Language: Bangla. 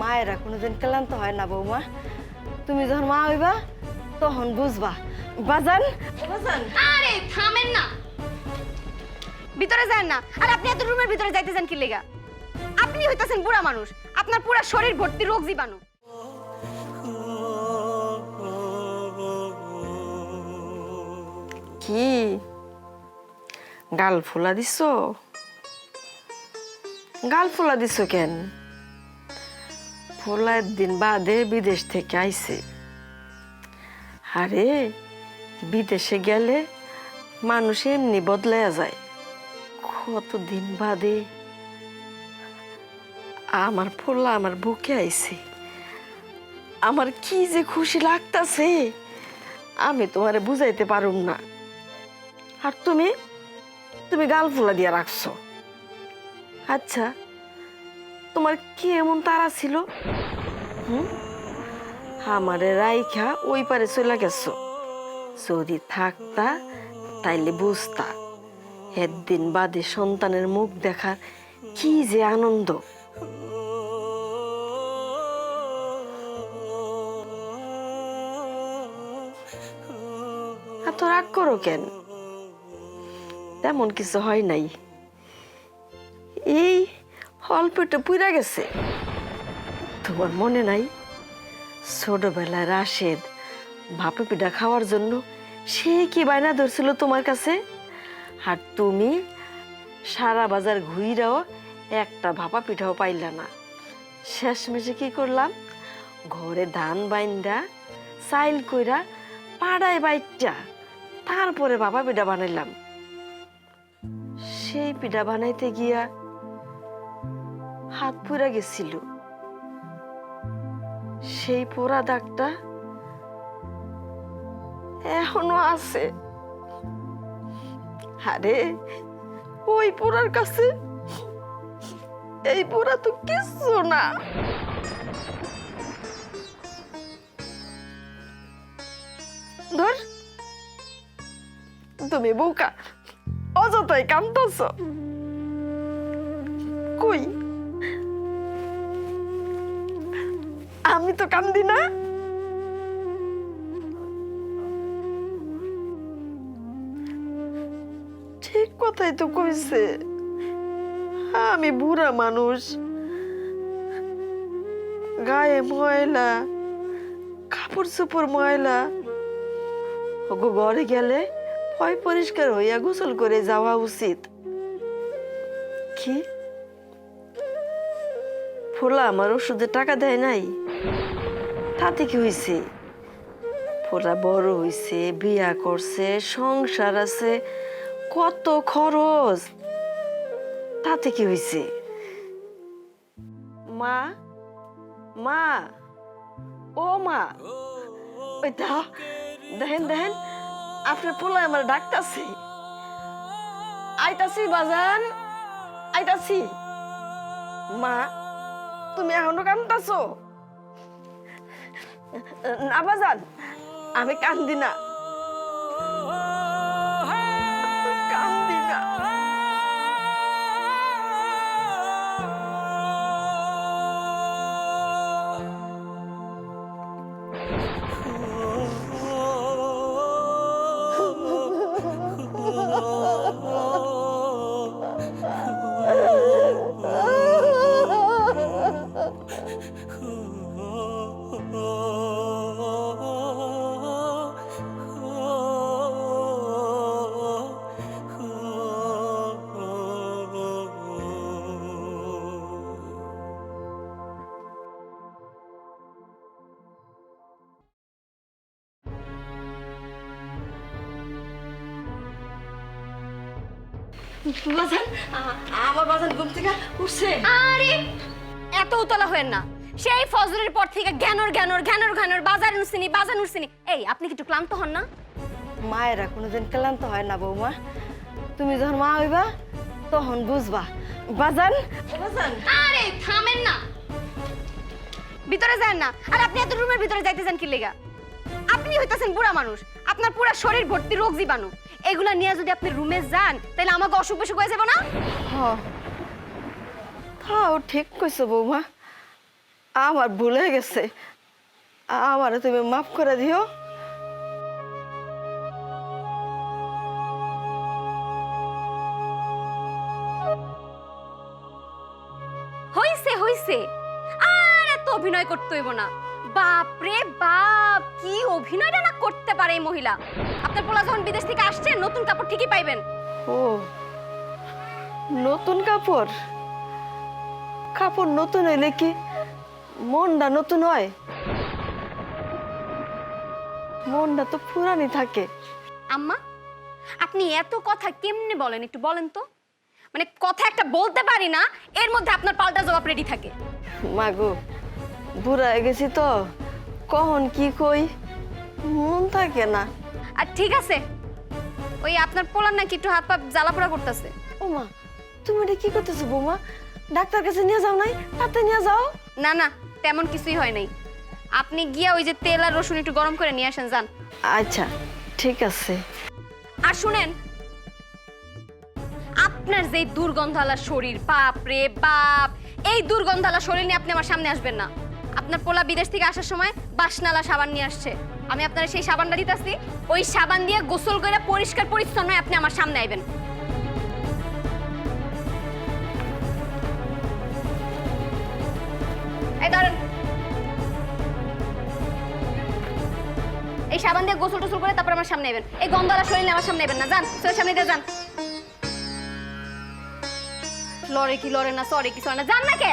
মায়েরা কোনোদিন ক্লান্ত হয় না বৌমা। তুমি যখন মা হইবা তখন বুঝবা। বাজান। বাজান। আরে থামেন না। ভিতরে যান না। আর আপনি এত রুমের ভিতরে যাইতেছেন কি লেগা? আপনি হইতাছেন বুড়া মানুষ। আপনার পুরা শরীর ভর্তি রোগ জীবাণু। কি? গাল ফুলা দিছ? গাল ফুলা দিছ কেন? ফুলার দিন বাদে বিদেশ থেকে আইছে। আরে, বিদেশে গেলে মানুষ এমনি বদলায়া যায়। কত দিন বাদে আমার ফুলা আমার বুকে আইছে। আমার কি যে খুশি লাগতাছে, আমি তোমারে বুঝাইতে পারুম না। আর তুমি তুমি গাল ফুলা দিয়ে রাখছো। আচ্ছা তোমার কি এমন তারা ছিল? হুম? আমারে রাইখা ওই পারে চলে গেছো। যদি থাকতা, তাইলে বুঝতা। একদিন বাদে সন্তানের মুখ দেখার কি যে আনন্দ। এত রাগ করো কেন? তেমন কিছু হয় নাই। অল্পটা পুইরা গেছে। তোমার মনে নাই? ছোটবেলায় রাশেদ ভাপে পিঠা খাওয়ার জন্য সে কি বায়না ধরছিল তোমার কাছে? আর তুমি সারা বাজার ঘুইরাও একটা ভাপা পিঠাও পাইলা না। শেষমেশে কি করলাম? ঘরে ধান বাইন্দা, চাইল কইরা পাড়ায় বাইটা তারপরে বাবা পিঠা বানাইলাম। সেই পিঠা বানাইতে গিয়া হাত পুরা গেছিল। সেই পোড়া দাগটা এখনও আছে। আরে, ওই পোড়ার কাছে এই পোড়া তো কিছু না। ধর, তুমি বোকা, অযথাই কান্দছ কই? আমি তো কান্দি না। ঠিক কথাই তো কইছে। আমি বুড়া মানুষ। গায়ে ময়লা, কাপড় চোপড় ময়লা। ওগো ঘরে গেলে পয় পরিষ্কার হইয়া গোসল করে যাওয়া উচিত। কি? ফোলা আমার ওষুধে টাকা দেয় নাই। তাতে কি হয়েছে ফোলা বড় হইছে, বিয়া করছে, সংসার আছে, কত খরচ! তাতে কি হয়েছে মা মা, ও মা! ওই দাও, দেখেন দেখেন, আপনার পোলা আমার ডাকতাছে। আইতাছি, বাজান, আইতাছি। মা তুমি এখনও কান্দাছো? না বাজান আমি কান্দি না। বাজান আমার বাজান ঘুম থেকে উঠছে। আরে এত উতলা হয়েন না। সেই ফজরের পর থেকে জ্ঞানর জ্ঞানর জ্ঞানর জ্ঞানর বাজার নুসিনি বাজার নুসিনি এই আপনি কি একটু ক্লান্ত হন না? মায়েরা কোনোদিন ক্লান্ত হয় না বৌমা। তুমি যখন মা হইবা তখন বুঝবা। বাজান। বাজান। আরে থামেন না। ভিতরে যান না। আর আপনি এত রুমের ভিতরে যাইতেছেন কি লেগা? আপনি হইতাছেন বুড়া মানুষ। আপনার পুরা শরীর ভর্তি রোগ জীবাণু। এগুলা নিয়ে যদি আপনি রুমে যান তাহলে আমাকে অসুখ বিসুখ হয়ে যাব না? তাও ঠিক কইছো বৌমা। আমার ভুল হয়ে গেছে। আমারে তুমি মাফ করে দিও। হইছে হইছে। আর এত অভিনয় করতে হইব না। বাপ রে বাপ। কি অভিনয়টা না করতে পারে এই মহিলা? আপনার পোলা যখন বিদেশ থেকে আসছে নতুন কাপড় ঠিকই পাইবেন। ও নতুন কাপড়? কাপড় নতুন হইলে কি মনটা নতুন হয়? মনটা তো পুরানি থাকে। আম্মা আপনি এত কথা কেমনে বলেন একটু বলেন তো? মানে কথা একটা বলতে পারি না এর মধ্যে আপনার পাল্টা জবাব রেডি থাকে। মাগো বুড়া হয়ে গেছি তো। কখন কি কই? মন থাকে না। আর ঠিক আছে ওই আপনার পোলার নাকি একটু হাত পা জ্বালাপোড়া করতেছে। ও মা তুমি এটা কি করতেছো বৌমা? ডাক্তার কাছে নিয়ে যাও নাই? তাতে নিয়ে যাও। না না তেমন কিছুই হয় নাই। আপনি গিয়া ওই যে তেল আর রসুন একটু গরম করে নিয়ে আসেন যান। আচ্ছা ঠিক আছে। আর শুনেন আপনার যে দুর্গন্ধালা শরীর বাপ রে বাপ এই দুর্গন্ধালা শরীর নিয়ে আপনি আমার সামনে আসবেন না। আপনার পোলা বিদেশ থেকে আসার সময় বাসনালা সাবান নিয়ে আসছে। আমি আপনার সেই সাবানটা দিতেছি। ওই সাবান দিয়ে গোসল করে পরিষ্কার পরিচ্ছন্ন আপনি আমার সামনে আইবেন। এই এই সাবান দিয়ে গোসল টোসল করে তারপর আমার সামনে এবেন এই গন্ধওয়ালা শরীর আমার সামনে এবেন না। যান সোর সামনে দিয়ে যান। লরে কি লরে না সরে কি সরে না, যান না কে?